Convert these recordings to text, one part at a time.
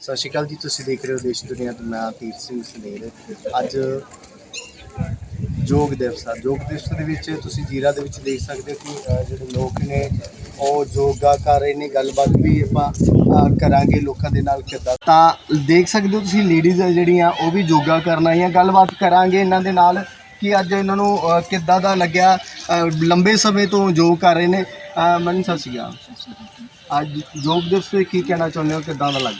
ਸਤਿ ਸ਼੍ਰੀ ਅਕਾਲ ਜੀ, ਤੁਸੀਂ ਦੇਖ ਰਹੇ ਹੋ ਦੇਸ਼ ਦੁਨੀਆ ਤੋਂ ਮੈਂ ਤੀਰ ਸਿੰਘ ਸਨੇਰ ਅੱਜ ਯੋਗ ਦਿਵਸ ਆ। ਯੋਗ ਦਿਵਸ ਦੇ ਵਿੱਚ ਤੁਸੀਂ ਜੀਰਾ ਦੇ ਵਿੱਚ ਦੇਖ ਸਕਦੇ ਹੋ ਕਿ ਜਿਹੜੇ ਲੋਕ ਨੇ ਉਹ ਯੋਗਾ ਕਰ ਰਹੇ ਨੇ। ਗੱਲਬਾਤ ਵੀ ਆਪਾਂ ਕਰਾਂਗੇ ਲੋਕਾਂ ਦੇ ਨਾਲ ਕਿੱਦਾਂ। ਤਾਂ ਦੇਖ ਸਕਦੇ ਹੋ ਤੁਸੀਂ ਲੇਡੀਜ਼ ਜਿਹੜੀਆਂ ਉਹ ਵੀ ਯੋਗਾ ਕਰਨ ਆਈਆਂ। ਗੱਲਬਾਤ ਕਰਾਂਗੇ ਇਹਨਾਂ ਦੇ ਨਾਲ ਕਿ ਅੱਜ ਇਹਨਾਂ ਨੂੰ ਕਿੱਦਾਂ ਦਾ ਲੱਗਿਆ। ਲੰਬੇ ਸਮੇਂ ਤੋਂ ਯੋਗ ਕਰ ਰਹੇ ਨੇ। ਅ, ਮਨ ਸਤਿ ਸ਼੍ਰੀ ਅਕਾਲ। ਅੱਜ ਯੋਗ ਦਿਵਸ ਤੇ ਕੀ ਕਹਿਣਾ ਚਾਹੁੰਦੇ ਹੋ? ਕਿੱਦਾਂ ਦਾ ਲੱਗ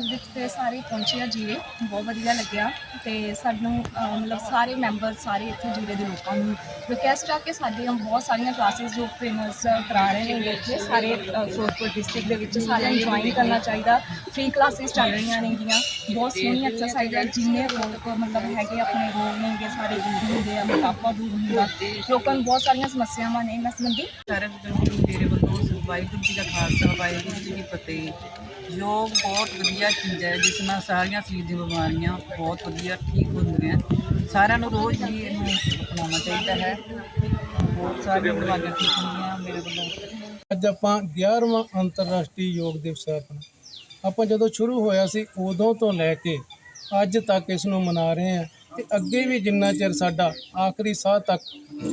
ਰਿਹਾ ਵਿੱਚ ਤੇ ਸਾਰੇ ਪਹੁੰਚੇ ਆ ਜੀਰੇ ਬਹੁਤ ਵਧੀਆ ਲੱਗਿਆ ਤੇ ਸਾਨੂੰ ਅਹ, ਮਤਲਬ ਸਾਰੇ ਮੈਂਬਰ ਸਾਰੇ ਇੱਥੇ ਜੀਰੇ ਦੇ ਲੋਕਾਂ ਨੂੰ ਰਿਕਵੈਸਟ ਆ ਕਿ ਸਾਡੀਆਂ ਬਹੁਤ ਸਾਰੀਆਂ ਕਲਾਸਿਸ ਜੋ ਫੇਮਸ ਕਰਾ ਰਹੇ ਨੇ ਇੱਥੇ ਸਾਰੇ ਅਹ, ਫਿਰੋਜ਼ਪੁਰ ਡਿਸਟ੍ਰਿਕਟ ਦੇ ਵਿੱਚ ਸਾਰਿਆਂ ਨੂੰ ਜੁਆਇਨ ਕਰਨਾ ਚਾਹੀਦਾ। ਫ੍ਰੀ ਕਲਾਸਿਸ ਚੱਲ ਰਹੀਆਂ ਨੇਗੀਆਂ ਬਹੁਤ ਸੋਹਣੀ ਐਕਸਰਸਾਈਜ਼ ਹੈ ਜਿੰਨੇ ਲੋਕ ਮਤਲਬ ਹੈਗੇ ਆਪਣੇ ਰੋਗ ਨੇਗੇ ਸਾਰੇ ਦੂਰ ਹੁੰਦੇ ਆ ਮੋਟਾਪਾ ਦੂਰ ਹੁੰਦਾ। ਲੋਕਾਂ ਨੂੰ ਬਹੁਤ ਸਾਰੀਆਂ ਸਮੱਸਿਆਵਾਂ ਨੇ ਇਹਨਾਂ ਸੰਬੰਧੀ। ਸਾਰੇ ਗੁਰੂ ਮੇਰੇ ਵੱਲੋਂ ਵਾਹਿਗੁਰੂ ਜੀ ਦਾ ਖਾਲਸਾ ਵਾਹਿਗੁਰੂ ਜੀ ਕੀ ਫਤਿਹ। ਯੋਗ ਬਹੁਤ ਵਧੀਆ ਚੀਜ਼ ਹੈ, ਜਿਸ ਨਾਲ ਸਾਰੀਆਂ ਸਰੀਰ ਦੀਆਂ ਬਿਮਾਰੀਆਂ ਬਹੁਤ ਵਧੀਆ ਠੀਕ ਹੁੰਦੀਆਂ ਸਾਰਿਆਂ ਨੂੰ ਰੋਜ਼ ਹੀ ਇਹਨੂੰ ਅਪਣਾਉਣਾ ਚਾਹੀਦਾ ਹੈ। ਬਹੁਤ ਸਾਰੀਆਂ ਬਿਮਾਰੀਆਂ ਠੀਕ ਹੁੰਦੀਆਂ, ਮੇਰੇ ਵੱਲੋਂ। ਅੱਜ ਆਪਾਂ 11ਵਾਂ ਅੰਤਰਰਾਸ਼ਟਰੀ ਯੋਗ ਦਿਵਸ ਹੈ ਆਪਣਾ। ਆਪਾਂ ਜਦੋਂ ਸ਼ੁਰੂ ਹੋਇਆ ਸੀ, ਉਦੋਂ ਤੋਂ ਲੈ ਕੇ ਅੱਜ ਤੱਕ ਇਸ ਨੂੰ ਮਨਾ ਰਹੇ ਹਾਂ। ਤੇ ਅੱਗੇ ਵੀ ਜਿੰਨਾ ਚਿਰ ਸਾਡਾ ਆਖਰੀ ਸਾਹ ਤੱਕ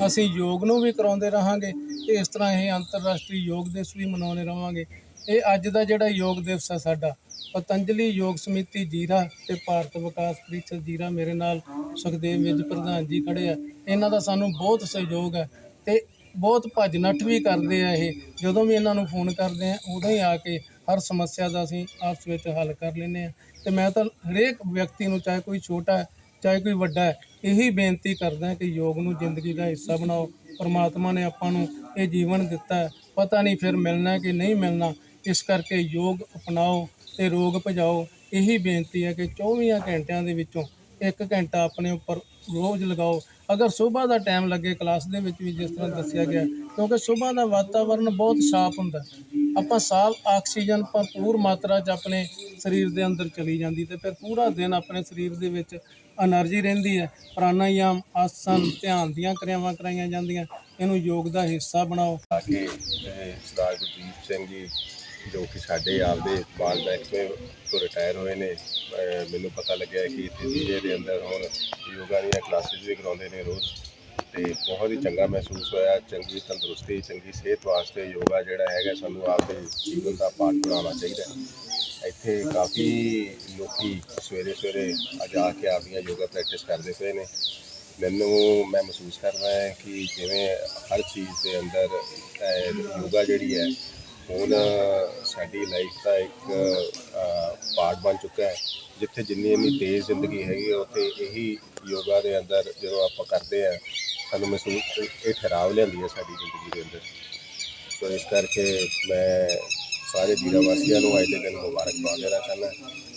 ਅਸੀਂ ਯੋਗ ਨੂੰ ਵੀ ਕਰਾਉਂਦੇ ਰਹਾਂਗੇ, ਤੇ ਇਸ ਤਰ੍ਹਾਂ ਇਹ ਅੰਤਰਰਾਸ਼ਟਰੀ ਯੋਗ ਦਿਵਸ ਵੀ ਮਨਾਉਂਦੇ ਰਹਾਂਗੇ। ਇਹ ਅੱਜ ਦਾ ਜਿਹੜਾ ਯੋਗ ਦਿਵਸ ਹੈ ਸਾਡਾ, ਪਤੰਜਲੀ ਯੋਗ ਸਮਿਤੀ ਜੀਰਾ ਤੇ ਭਾਰਤ ਵਿਕਾਸ ਪ੍ਰੀਸ਼ਦ ਜੀਰਾ ਮੇਰੇ ਨਾਲ ਸੁਖਦੇਵ ਵਿਜ ਪ੍ਰਧਾਨ ਜੀ ਖੜੇ ਆ। ਇਹਨਾਂ ਦਾ ਸਾਨੂੰ ਬਹੁਤ ਸਹਿਯੋਗ ਹੈ ਤੇ ਬਹੁਤ ਭੱਜ ਨੱਠ ਵੀ ਕਰਦੇ ਆ ਇਹ। ਜਦੋਂ ਵੀ ਇਹਨਾਂ ਨੂੰ ਫੋਨ ਕਰਦੇ ਆ, ਉਦੋਂ ਹੀ ਆ ਕੇ ਹਰ ਸਮੱਸਿਆ ਦਾ ਅਸੀਂ ਆਪਸ ਵਿੱਚ ਹੱਲ ਕਰ ਲੈਂਦੇ ਆ। ਤੇ ਮੈਂ ਤਾਂ ਹਰੇਕ ਵਿਅਕਤੀ ਨੂੰ, ਚਾਹੇ ਕੋਈ ਛੋਟਾ ਹੈ, ਚਾਹੇ ਕੋਈ ਵੱਡਾ ਹੈ, ਇਹੀ ਬੇਨਤੀ ਕਰਦਾ ਕਿ ਯੋਗ ਨੂੰ ਜ਼ਿੰਦਗੀ ਦਾ ਹਿੱਸਾ ਬਣਾਓ। ਪਰਮਾਤਮਾ ਨੇ ਆਪਾਂ ਨੂੰ ਇਹ ਜੀਵਨ ਦਿੱਤਾ ਪਤਾ ਨਹੀਂ ਫਿਰ ਮਿਲਣਾ ਕਿ ਨਹੀਂ ਮਿਲਣਾ। ਇਸ ਕਰਕੇ ਯੋਗ ਅਪਣਾਓ ਤੇ ਰੋਗ ਭਜਾਓ। ਇਹੀ ਬੇਨਤੀ ਹੈ ਕਿ 24 ਘੰਟਿਆਂ ਦੇ ਵਿੱਚੋਂ ਇੱਕ ਘੰਟਾ ਆਪਣੇ ਉੱਪਰ ਰੋਜ਼ ਲਗਾਓ। ਅਗਰ ਸਵੇਰ ਦਾ ਟਾਈਮ ਲੱਗੇ ਕਲਾਸ ਦੇ ਵਿੱਚ ਵੀ ਜਿਸ ਤਰ੍ਹਾਂ ਦੱਸਿਆ ਗਿਆ, ਕਿਉਂਕਿ ਸਵੇਰ ਦਾ ਵਾਤਾਵਰਣ ਬਹੁਤ ਸਾਫ਼ ਹੁੰਦਾ ਆਪਾਂ ਸਾਫ਼ ਆਕਸੀਜਨ ਭਰਪੂਰ ਮਾਤਰਾ 'ਚ ਆਪਣੇ ਸਰੀਰ ਦੇ ਅੰਦਰ ਚਲੀ ਜਾਂਦੀ ਤੇ ਫਿਰ ਪੂਰਾ ਦਿਨ ਆਪਣੇ ਸਰੀਰ ਦੇ ਵਿੱਚ એનર્ਜੀ ਰਹਿੰਦੀ ਹੈ। ਪ੍ਰਾਣਾਯਾਮ ਆਸਨ ਧਿਆਨ ਦੀਆਂ ਕਿਰਿਆਵਾਂ ਕਰਾਈਆਂ ਜਾਂਦੀਆਂ, ਇਹਨੂੰ ਯੋਗ ਦਾ ਹਿੱਸਾ ਬਣਾਓ। ਤਾਂ ਕਿ ਸਰਦਾਰ ਗੁਰਦੀਪ ਸਿੰਘ ਜੀ ਜੋ ਕਿ ਸਾਡੇ ਆਪਦੇ ਬਾਲ ਮਹਿਕਮੇ ਤੋਂ ਰਿਟਾਇਰ ਹੋਏ ਨੇ ਮੈਨੂੰ ਪਤਾ ਲੱਗਿਆ ਕਿ ਇੱਥੇ ਜ਼ਿਲ੍ਹੇ ਦੇ ਅੰਦਰ ਹੁਣ ਯੋਗਾ ਦੀਆਂ ਕਲਾਸਿਸ ਵੀ ਕਰਾਉਂਦੇ ਨੇ ਰੋਜ਼ ਤੇ ਬਹੁਤ ਹੀ ਚੰਗਾ ਮਹਿਸੂਸ ਹੋਇਆ, ਚੰਗੀ ਤੰਦਰੁਸਤੀ, ਚੰਗੀ ਸਿਹਤ ਵਾਸਤੇ ਯੋਗਾ ਜਿਹੜਾ ਹੈਗਾ ਸਾਨੂੰ ਆਪਦੇ ਜੀਵਨ ਦਾ ਪਾਠ ਬਣਾਉਣਾ ਚਾਹੀਦਾ ਇੱਥੇ ਕਾਫੀ ਲੋਕੀ ਸਵੇਰੇ ਸਵੇਰੇ ਅੱਜ ਆ ਕੇ ਆਪਦੀਆਂ ਯੋਗਾ ਪ੍ਰੈਕਟਿਸ ਕਰਦੇ ਪਏ ਨੇ। ਮੈਨੂੰ ਮੈਂ ਮਹਿਸੂਸ ਕਰਦਾ ਹੈ ਕਿ ਜਿਵੇਂ ਹਰ ਚੀਜ਼ ਦੇ ਅੰਦਰ ਯੋਗਾ ਜਿਹੜੀ ਹੈ ਹੁਣ ਸਾਡੀ ਲਾਈਫ ਦਾ ਇੱਕ ਪਾਰਟ ਬਣ ਚੁੱਕਾ ਹੈ ਜਿੱਥੇ ਜਿੰਨੀ ਇੰਨੀ ਤੇਜ਼ ਜ਼ਿੰਦਗੀ ਹੈਗੀ ਹੈ, ਉੱਥੇ ਇਹੀ ਯੋਗਾ ਦੇ ਅੰਦਰ ਜਦੋਂ ਆਪਾਂ ਕਰਦੇ ਆ ਸਾਨੂੰ ਮਹਿਸੂਸ ਇਹ ਠਹਿਰਾਵ ਲਿਆਂਦੀ ਹੈ ਸਾਡੀ ਜ਼ਿੰਦਗੀ ਦੇ ਅੰਦਰ। ਸੋ ਇਸ ਕਰਕੇ ਮੈਂ ਸਾਰੇ ਜੀਰਾ ਵਾਸੀਆਂ ਨੂੰ ਅੱਜ ਦੇ ਦਿਨ ਮੁਬਾਰਕਬਾਦ ਦੇਣਾ ਚਾਹੁੰਦਾ।